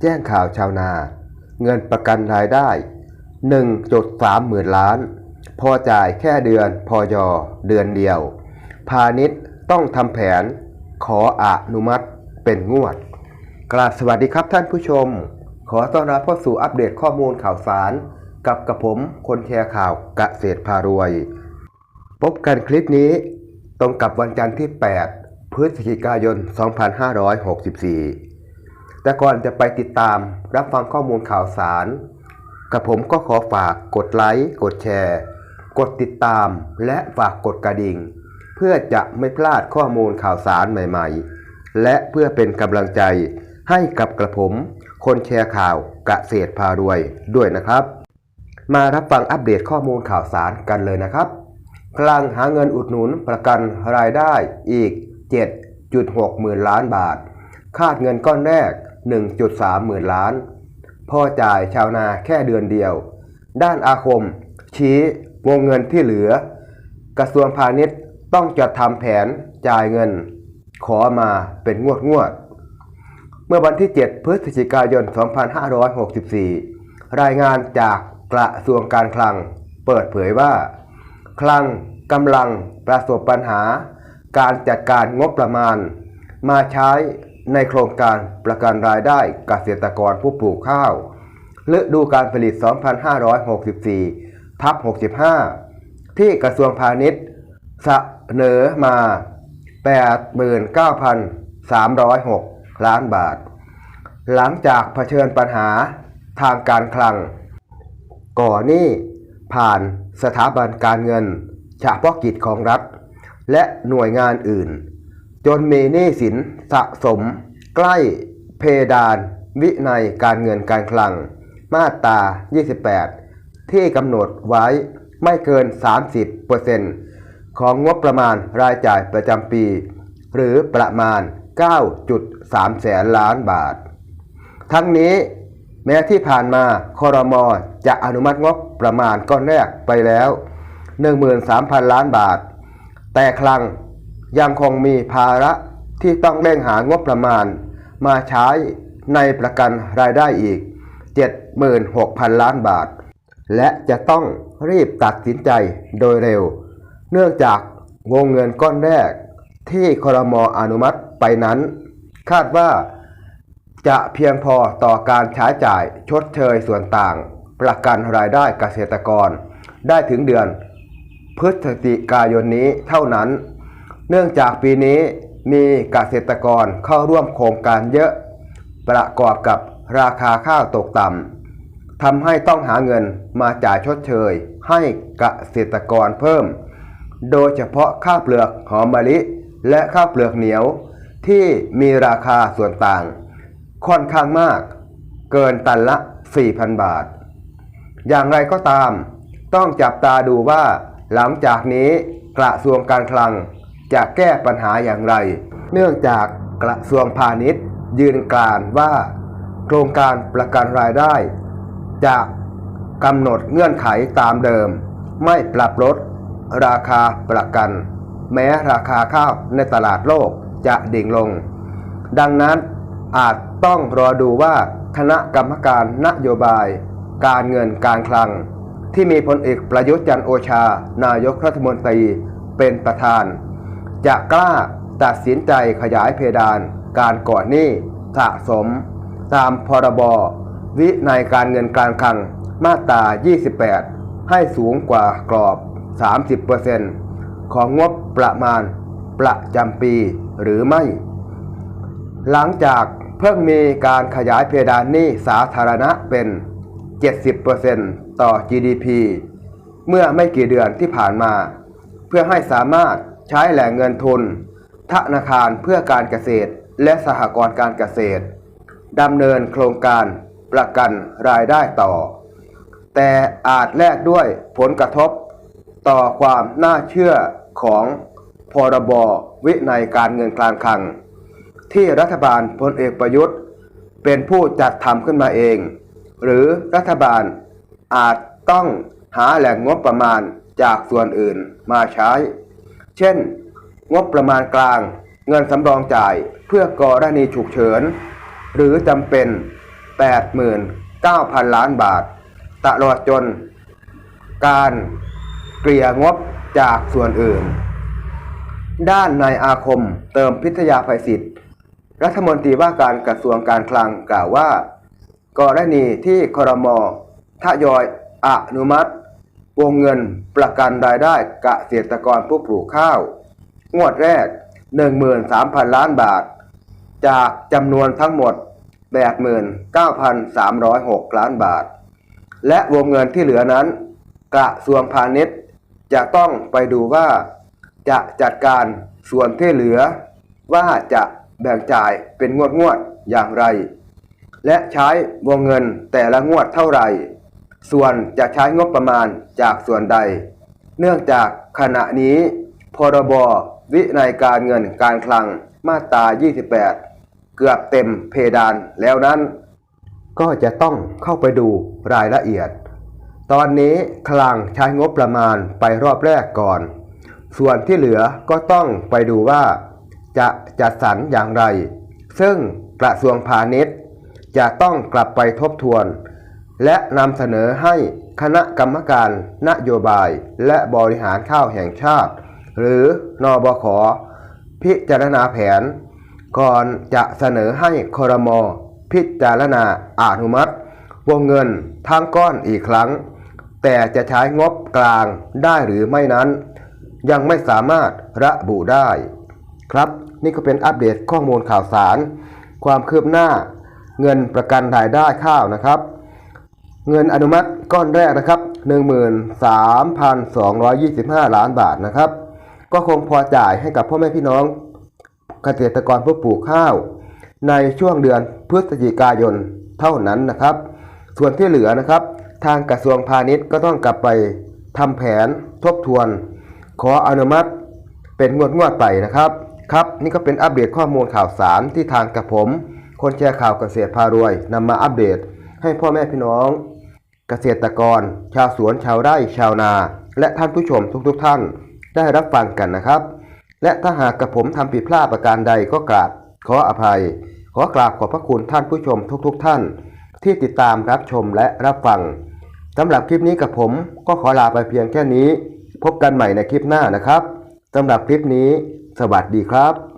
แจ้งข่าวชาวนา เงินประกันรายได้ 1.3หมื่นล้าน พอจ่ายแค่เดือนพอยอเดือนเดียว พาณิชย์ต้องทำแผนขออนุมัติเป็นงวด กราบสวัสดีครับท่านผู้ชม ขอต้อนรับเข้าสู่อัปเดตข้อมูลข่าวสาร กับกระผมคนแชร์ข่าวกะเกษตรพารวย พบกันคลิปนี้ตรงกับวันจันทร์ที่ 8 พฤศจิกายน 2564 แต่ก่อนจะไปติดตามรับฟังข้อมูลข่าวสาร กับผมก็ขอฝากกดไลค์ กดแชร์ กดติดตามและฝากกดกระดิ่ง เพื่อจะไม่พลาดข้อมูลข่าวสารใหม่ๆ และเพื่อเป็นกำลังใจให้กับกระผม คนแชร์ข่าวกะเกษตรพารวยด้วยนะครับ มารับฟังอัปเดตข้อมูลข่าวสารกันเลยนะครับกลังหาเงินอุดหนุนประกันรายได้อีก 7.6หมื่นล้านบาท คาดเงินก้อนแรก 1.3 หมื่นล้านพอจ่ายชาวนาแค่เดือนเดียว ด้านอาคม ชี้วงเงินที่เหลือ กระทรวงพาณิชย์ต้องจัดทำแผนจ่ายเงิน ขอมาเป็นงวดงวด เมื่อวันที่ 7 พฤศจิกายน 2564 รายงานจากกระทรวงการคลัง เปิดเผยว่า คลังกำลังประสบปัญหา การจัดการงบประมาณ มาใช้ ในโครงการประกันรายได้เกษตรกรผู้ปลูกข้าวฤดูการผลิต 2564 ทับ 65 ที่กระทรวงพาณิชย์เสนอมา 89,306 ล้านบาท หลังจากเผชิญปัญหาทางการคลัง ก่อหนี้ผ่านสถาบันการเงินเฉพาะกิจของรัฐ และหน่วยงานอื่น จนมีหนี้สินสะสม ใกล้เพดาน วินัยการเงินการคลัง มาตรา 28 ที่กำหนดไว้ไม่เกิน 30%ของงบประมาณรายจ่ายประจำปี หรือประมาณ 9.3 แสนล้านบาท ทั้งนี้แม้ที่ผ่านมาคอรมอจะอนุมัติงบประมาณก้อนแรกไปแล้ว 13,000 ล้านบาท แต่คลัง ยังคงมีภาระที่ต้องเร่งหางบประมาณ มาใช้ในประกันรายได้อีก 76,000 ล้านบาท และจะต้องรีบตัดสินใจโดยเร็ว เนื่องจากวงเงินก้อนแรกที่ครมอนุมัติไปนั้น คาดว่าจะเพียงพอต่อการใช้จ่ายชดเชยส่วนต่าง ประกันรายได้เกษตรกร ได้ถึงเดือนพฤศจิกายนนี้เท่านั้น เนื่องจากปีนี้มีเกษตรกรเข้าร่วมโครงการเยอะ ประกอบกับราคาข้าวตกต่ำทำให้ต้องหาเงินมาจ่ายชดเชยให้เกษตรกรเพิ่ม โดยเฉพาะข้าวเปลือกหอมมะลิ และข้าวเปลือกเหนียว ที่มีราคาส่วนต่าง ค่อนข้างมาก เกินตันละ 4,000 บาท อย่างไรก็ตาม ต้องจับตาดูว่าหลังจากนี้กระทรวงการคลัง จะแก้ปัญหาอย่างไร เนื่องจากกระทรวงพาณิชย์ ยืนกรานว่า โครงการประกันรายได้ จะกำหนดเงื่อนไขตามเดิม ไม่ปรับลดราคาประกัน แม้ราคาข้าวในตลาดโลกจะดิ่งลง ดังนั้นอาจต้องรอดูว่าคณะกรรมการนโยบาย การเงินการคลัง ที่มีพลเอกประยุทธ์จันโอชา นายกรัฐมนตรีเป็นประธาน จะกล้าตัดสินใจขยายเพดาน การก่อนหนี้สะสม ตามพรบวินัยการเงินการคลังมาตรา 28 ให้สูงกว่ากรอบ 30%ของงบประมาณประจำปีหรือไม่ หลังจากเพิ่งมีการขยายเพดานหนี้สาธารณะเป็น 70%ต่อ GDP เมื่อไม่กี่เดือนที่ผ่านมา เพื่อให้สามารถ ใช้แหล่งเงินทุน ธนาคารเพื่อการเกษตร และสหกรณ์การเกษตรดำเนินโครงการประกันรายได้ต่อ แต่อาจแลกด้วยผลกระทบต่อความน่าเชื่อของพรบวินัยการเงินการคลัง ที่รัฐบาลพลเอกประยุทธ์ เป็นผู้จัดทำขึ้นมาเอง หรือรัฐบาลอาจต้องหาแหล่งงบประมาณจากส่วนอื่นมาใช้ เช่น งบประมาณกลาง เงินสำรองจ่ายเพื่อกรณีฉุกเฉิน หรือจำเป็น 89,000 ล้านบาท ตลอดจน การเกลี่ยงบจากส่วนอื่น ด้านนายอาคมเติมพิทยาภัยศิษย์รัฐมนตรีว่าการกระทรวงการคลังกล่าวว่ากรณีที่ครมทยอยอนุมัติ วงเงินประกันรายได้เกษตรกรผู้ปลูกข้าว งวดแรก 13,000 ล้านบาท จากจำนวนทั้งหมด 89,306 ล้านบาท และวงเงินที่เหลือนั้น กระทรวงพาณิชย์จะต้องไปดูว่า จะจัดการส่วนที่เหลือ ว่าจะแบ่งจ่ายเป็นงวดงวดๆอย่างไร และใช้วงเงินแต่ละงวดเท่าไหร่ ส่วนจะใช้งบประมาณจากส่วนใด เนื่องจากขณะนี้ พรบวินัยการเงินการคลังมาตรา 28 เกือบเต็มเพดานแล้วนั้น ก็จะต้องเข้าไปดูรายละเอียด ตอนนี้คลังใช้งบประมาณไปรอบแรกก่อน ส่วนที่เหลือก็ต้องไปดูว่า จะจัดสรรอย่างไร ซึ่งกระทรวงพาณิชย์ จะต้องกลับไปทบทวน และนำเสนอให้คณะกรรมการนโยบายและบริหารข้าวแห่งชาติ หรือนอบขพิจารณาแผน ก่อนจะเสนอให้ครมพิจารณาอนุมัติ วงเงินทั้งก้อนอีกครั้ง แต่จะใช้งบกลางได้หรือไม่นั้น ยังไม่สามารถระบุได้ ครับนี่ก็เป็นอัปเดตข้อมูลข่าวสาร ความคืบหน้า เงินประกันรายได้ข้าวนะครับ เงินอนุมัติก้อนแรกนะครับ 13,225 ล้านบาทนะครับ ก็คงพอจ่ายให้กับพ่อแม่พี่น้องเกษตรกรผู้ปลูกข้าว ในช่วงเดือนพฤศจิกายนเท่านั้นนะครับ ส่วนที่เหลือนะครับ ทางกระทรวงพาณิชย์ก็ต้องกลับไปทำแผนทบทวน ขออนุมัติเป็นงวดงวดไปนะครับครับ นี่ก็เป็นอัปเดตข้อมูลข่าวสารที่ทางกับผม คนแชร์ข่าวเกษตรพารวยนำมาอัปเดตให้พ่อแม่พี่น้อง เกษตรกร ชาวสวนชาวไร่ชาวนา และท่านผู้ชมทุกๆทท่าน ได้รับฟังกันนะครับ และถ้าหากกับผมทำผิดพลาดประการใดก็กราบขออภัย ขอกราบขอบพระคุณท่านผู้ชมทุกๆทท่าน ที่ติดตามรับชมและรับฟังสำหรับคลิปนี้กับผมก็ขอลาไปเพียงแค่นี้ พบกันใหม่ในคลิปหน้านะครับสำหรับคลิปนี้ สวัสดีครับ